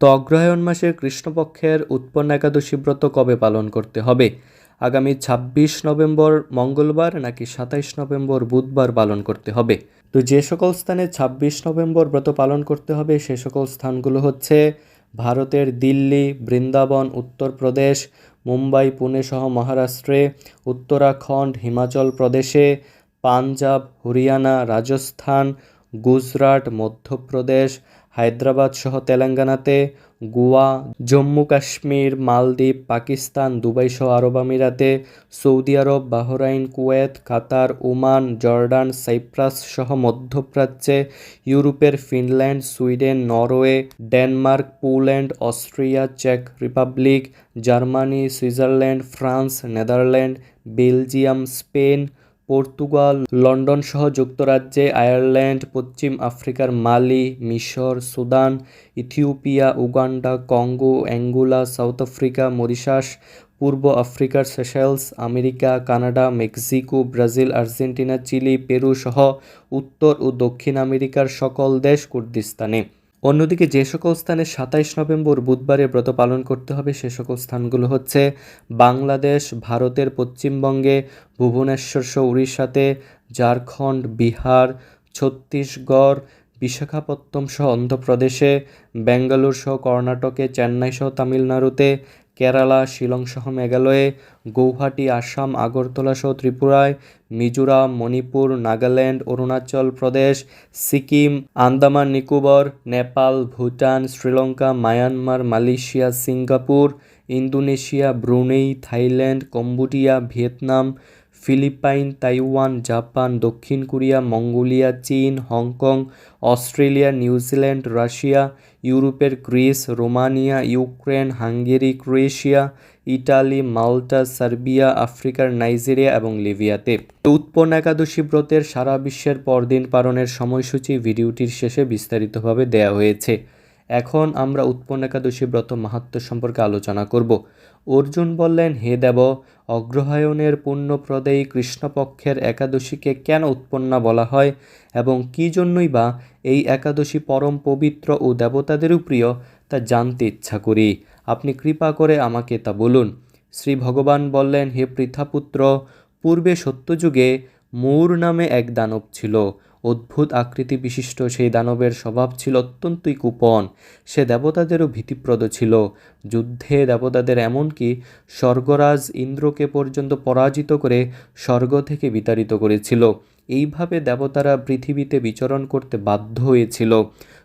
তো অগ্রহায়ণ মাসের কৃষ্ণপক্ষের উৎপন্ন একাদশী ব্রত কবে পালন করতে হবে? আগামী ছাব্বিশ নভেম্বর মঙ্গলবার নাকি সাতাইশ নভেম্বর বুধবার পালন করতে হবে? তো যে সকল স্থানে ছাব্বিশ নভেম্বর ব্রত পালন করতে হবে, সে সকল স্থানগুলো হচ্ছে ভারতের দিল্লি, বৃন্দাবন, উত্তরপ্রদেশ, মুম্বাই, পুনে সহ মহারাষ্ট্রে, উত্তরাখণ্ড, হিমাচল প্রদেশে, পাঞ্জাব, হরিয়ানা, রাজস্থান, গুজরাট, মধ্যপ্রদেশ হায়দ্রাবাদ সহ তেলেঙ্গানাতে, গোয়া, জম্মু কাশ্মীর, মালদ্বীপ, পাকিস্তান দুবাই সহ আরব আমিরাতে, সৌদি আরব, Bahrain, Kuwait, Qatar, Oman, Jordan Cyprus সহ মধ্যপ্রাচ্যে, ইউরোপের Finland, Sweden, Norway, Denmark, Poland, Austria, check Republic, Germany, Switzerland, France, Netherland, Belgium, Spain Portugal, London সহ যুক্তরাজ্যে, আয়ারল্যান্ড, পশ্চিম আফ্রিকার মালি, মিশর, Sudan, Ethiopia, Uganda, Congo, Angola, South Africa, Mauritius, পূর্ব আফ্রিকার Seychelles, America, Canada, Mexico, Brazil, Argentina, Chile, Peru সহ উত্তর ও দক্ষিণ আমেরিকার সকল দেশ কুর্দিস্তানে। অন্যদিকে যে সকল স্থানে সাতাইশ নভেম্বর বুধবারে ব্রত পালন করতে হবে, সে সকল স্থানগুলো হচ্ছে বাংলাদেশ, ভারতের পশ্চিমবঙ্গে, ভুবনেশ্বর সহ উড়িষ্যাতে ঝাড়খণ্ড, বিহার, ছত্তিশগড় বিশাখাপত্তম সহ অন্ধ্রপ্রদেশে ব্যাঙ্গালোর সহ কর্ণাটকে, চেন্নাই সহ তামিলনাড়ুতে কেরালা, শিলং সহ মেঘালয়ে, গৌহাটি, আসাম, আগরতলা সহ ত্রিপুরায়, Mizoram, Manipur, Nagaland, Arunachal Pradesh, Sikkim, Andaman, Nicobar, Nepal, Bhutan, Sri Lanka, Myanmar, Malaysia, Singapore, Indonesia, Brunei, Thailand, Cambodia, Vietnam Philippine, Taiwan, Japan, দক্ষিণ কোরিয়া, মঙ্গোলিয়া, চীন, Hong Kong, Australia New Zealand Russia, ইউরোপের Greece, Romania, Ukraine, Hungary, Croatia, Italy, Malta, Serbia, আফ্রিকার Nigeria এবং লিবিয়াতে। উৎপন্ন একাদশী ব্রতের সারা বিশ্বের পরদিন পালনের সময়সূচি ভিডিওটির শেষে বিস্তারিতভাবে দেয়া হয়েছে। এখন আমরা উৎপন্ন একাদশী ব্রত মাহাত্ম সম্পর্কে আলোচনা করব। অর্জুন বললেন, হে দেব, অগ্রহায়ণের পুণ্যপ্রদেয়ী কৃষ্ণপক্ষের একাদশীকে কেন উৎপন্না বলা হয় এবং কী জন্যই বা এই একাদশী পরম পবিত্র ও দেবতাদেরও প্রিয় তা জানতে ইচ্ছা করি। আপনি কৃপা করে আমাকে তা বলুন। শ্রী ভগবান বললেন, হে পৃথাপুত্র, পূর্বে সত্যযুগে মূর নামে এক দানব ছিল। অদ্ভুত আকৃতি বিশিষ্ট, সেই দানবের স্বভাব ছিল অত্যন্তই কুপন। সে দেবতাদেরও ভীতিপ্রদ ছিল। যুদ্ধে দেবতাদের এমনকি স্বর্গরাজ ইন্দ্রকে পর্যন্ত পরাজিত করে স্বর্গ থেকে বিতাড়িত করেছিল। এইভাবে দেবতারা পৃথিবীতে বিচরণ করতে বাধ্য হয়েছিল।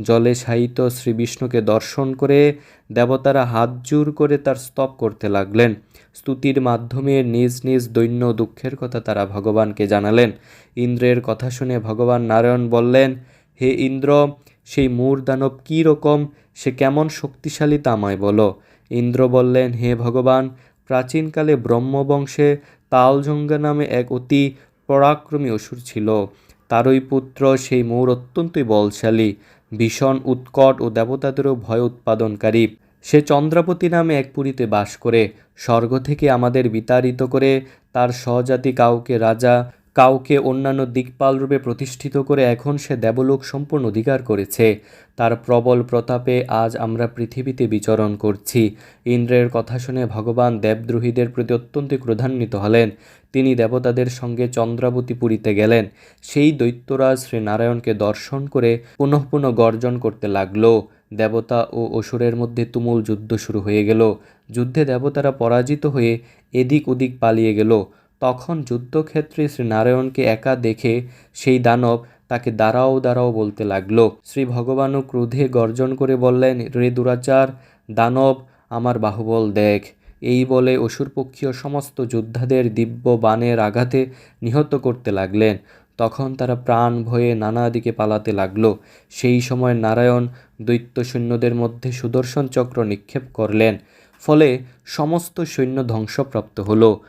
জলে শায়িত শ্রীবিষ্ণুকে দর্শন করে দেবতারা হাত জোর করে তার স্তব করতে লাগলেন। স্তুতির মাধ্যমে নিজ নিজ দৈন্য দুঃখের কথা তারা ভগবানকে জানালেন। ইন্দ্রের কথা শুনে ভগবান নারায়ণ বললেন, হে ইন্দ্র, সেই মূর দানব কী রকম? সে কেমন শক্তিশালী তামায় বলো। ইন্দ্র বললেন, হে ভগবান, প্রাচীনকালে ব্রহ্মবংশে তালজঙ্গা নামে এক অতি পরাক্রমী অসুর ছিল। তারই পুত্র সেই মৌর অত্যন্তই বলশালী। ভীষণ উৎকট ও দেবতাদেরও ভয় উৎপাদনকারী। সে চন্দ্রাবতী নামে এক পুরীতে বাস করে। স্বর্গ থেকে আমাদের বিতাড়িত করে তার সহজাতি কাউকে রাজা কাউকে অন্যান্য দিকপাল রূপে প্রতিষ্ঠিত করে এখন সে দেবলোক সম্পূর্ণ অধিকার করেছে। তার প্রবল প্রতাপে আজ আমরা পৃথিবীতে বিচরণ করছি। ইন্দ্রের কথা শুনে ভগবান দেবদ্রোহীদের প্রতি অত্যন্ত ক্রোধান্বিত হলেন। তিনি দেবতাদের সঙ্গে চন্দ্রাবতী পুরীতে গেলেন। সেই দৈত্যরাজ শ্রী নারায়ণকে দর্শন করে পুনঃ পুনঃ গর্জন করতে লাগল। দেবতা ও অসুরের মধ্যে তুমুল যুদ্ধ শুরু হয়ে গেল। যুদ্ধে দেবতারা পরাজিত হয়ে এদিক ওদিক পালিয়ে গেল। তখন যুদ্ধক্ষেত্রে শ্রী নারায়ণকে একা দেখে সেই দানব তাকে দাঁড়াও দাঁড়াও বলতে লাগল। শ্রী ভগবানও ক্রোধে গর্জন করে বললেন, রে দুরাচার, দানব, আমার বাহুবল দেখ। এই বলে অসুরপক্ষীয় সমস্ত যোদ্ধাদের দিব্য বাণের আঘাতে নিহত করতে লাগলেন। তখন তারা প্রাণ ভয়ে নানা দিকে পালাতে লাগল। সেই সময় নারায়ণ দৈত্য সৈন্যদের মধ্যে সুদর্শন চক্র নিক্ষেপ করলেন। ফলে সমস্ত সৈন্য ধ্বংসপ্রাপ্ত হলো।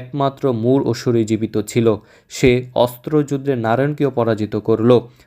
একমাত্র মূর অসুরই জীবিত ছিল। সে অস্ত্রযুদ্ধে নারায়ণকেও পরাজিত করল।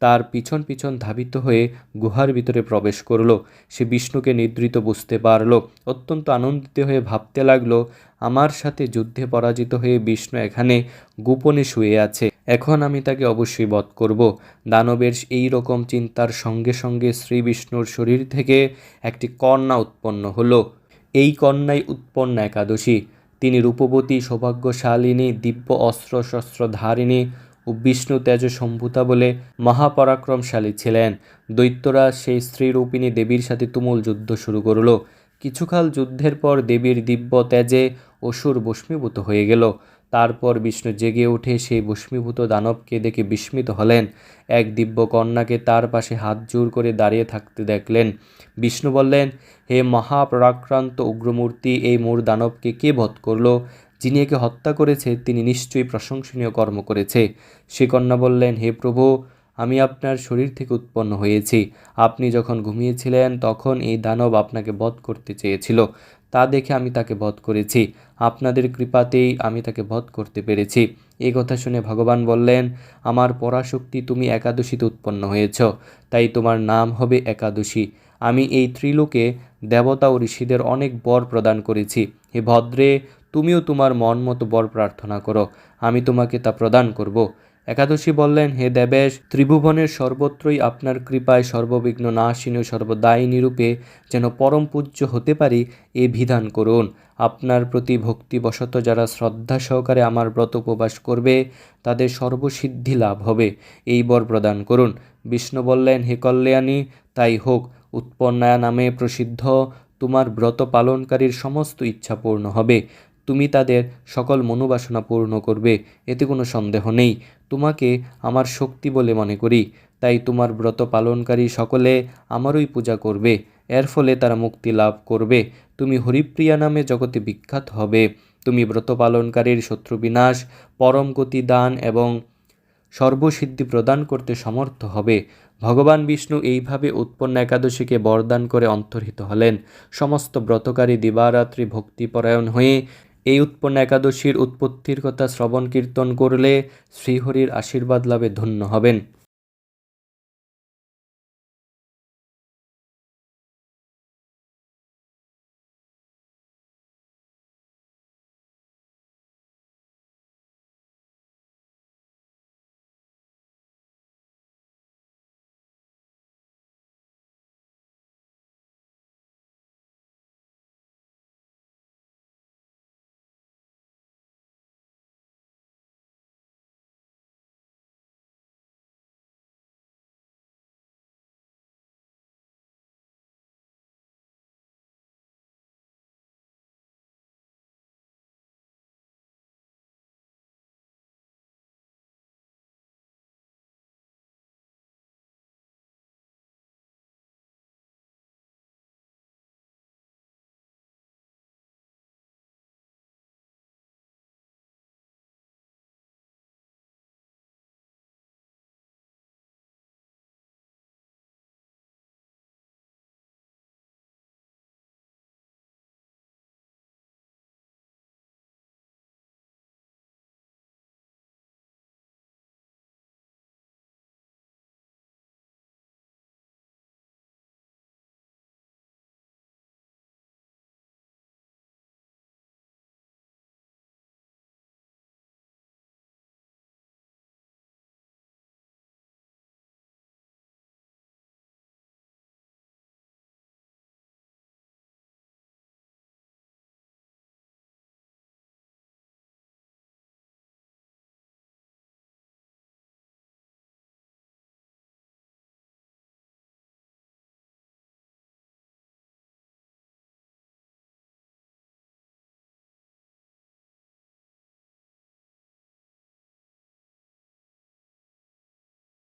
তার পিছন পিছন ধাবিত হয়ে গুহার ভিতরে প্রবেশ করল। সে বিষ্ণুকে নিদ্রিত বুঝতে পারল। অত্যন্ত আনন্দিত হয়ে ভাবতে লাগল, আমার সাথে যুদ্ধে পরাজিত হয়ে বিষ্ণু এখানে গোপনে শুয়ে আছে। এখন আমি তাকে অবশ্যই বধ করব। দানবের এই রকম চিন্তার সঙ্গে সঙ্গে শ্রী বিষ্ণুর শরীর থেকে একটি কন্যা উৎপন্ন হলো। এই কন্যাই উৎপন্ন একাদশী। তিনি রূপবতী, সৌভাগ্যশালিনী, দিব্য অস্ত্র ধারিণী ও বিষ্ণু তেজ সম্ভূতা বলে মহাপরাক্রমশালী ছিলেন। দৈত্যরা সেই স্ত্রীরূপিণী দেবীর সাথে তুমুল যুদ্ধ শুরু করল। কিছুকাল যুদ্ধের পর দেবীর দিব্য তেজে অসুর বস্মীভূত হয়ে গেল। তারপর বিষ্ণু জেগে উঠে সেই বস্মীভূত দানবকে দেখে বিস্মিত হলেন। এক দিব্য কন্যাকে তার পাশে হাত জোর করে দাঁড়িয়ে থাকতে দেখলেন। বিষ্ণু বললেন, হে মহাপরাক্রান্ত উগ্রমূর্তি, এই মূর দানবকে কে বধ করল? যিনি একে হত্যা করেছে, তিনি নিশ্চয়ই প্রশংসনীয় কর্ম করেছে। সে কন্যা বললেন, হে প্রভু, আমি আপনার শরীর থেকে উৎপন্ন হয়েছি। আপনি যখন ঘুমিয়েছিলেন, তখন এই দানব আপনাকে বধ করতে চেয়েছিল। তা দেখে আমি তাকে বধ করেছি। আপনাদের কৃপাতেই আমি তাকে বধ করতে পেরেছি। এই কথা শুনে ভগবান বললেন, আমার পরাশক্তি, তুমি একাদশীতে উৎপন্ন হয়েছ। তাই তোমার নাম হবে একাদশী। আমি এই ত্রিলোকে দেবতা ও ঋষিদের অনেক বর প্রদান করেছি। হে ভদ্রে তুমিও তোমার মন মতো বর প্রার্থনা করো, আমি তোমাকে তা প্রদান করব। একাদশী বললেন, হে দেবেশ, ত্রিভুবনের সর্বত্রই আপনার কৃপায় সর্ববিঘ্ন নাশিনী ও সর্বদায়িনী রূপে যেন পরম পূজ্য হতে পারি, এ বিধান করুন। আপনার প্রতি ভক্তিবশত যারা শ্রদ্ধা সহকারে আমার ব্রত উপবাস করবে, তাদের সর্বসিদ্ধি লাভ হবে। এই বর প্রদান করুন। বিষ্ণু বললেন, হে কল্যাণী, তাই হোক, উৎপন্নায়া নামে প্রসিদ্ধ, তোমার ব্রত পালনকারীর সমস্ত ইচ্ছা পূর্ণ হবে। তুমি তাদের সকল মনোবাসনা পূর্ণ করবে, এতে কোনো সন্দেহ নেই। তোমাকে আমার শক্তি বলে মনে করি, তাই তোমার ব্রত পালনকারী সকলে আমারই পূজা করবে, এর ফলে তারা মুক্তি লাভ করবে। তুমি হরিপ্রিয়া নামে জগতে বিখ্যাত হবে। তুমি ব্রত পালনকারীর শত্রু বিনাশ, পরম গতি দান এবং সর্বসিদ্ধি প্রদান করতে সমর্থ হবে। ভগবান বিষ্ণু এইভাবে উৎপন্ন একাদশীকে বরদান করে অন্তর্হিত হলেন। সমস্ত ব্রতকারী দিবারাত্রি ভক্তিপরায়ণ হয়ে এই উৎপন্ন একাদশীর উৎপত্তির কথা শ্রবণ কীর্তন করলে শ্রীহরির আশীর্বাদ লাভে ধন্য হবেন।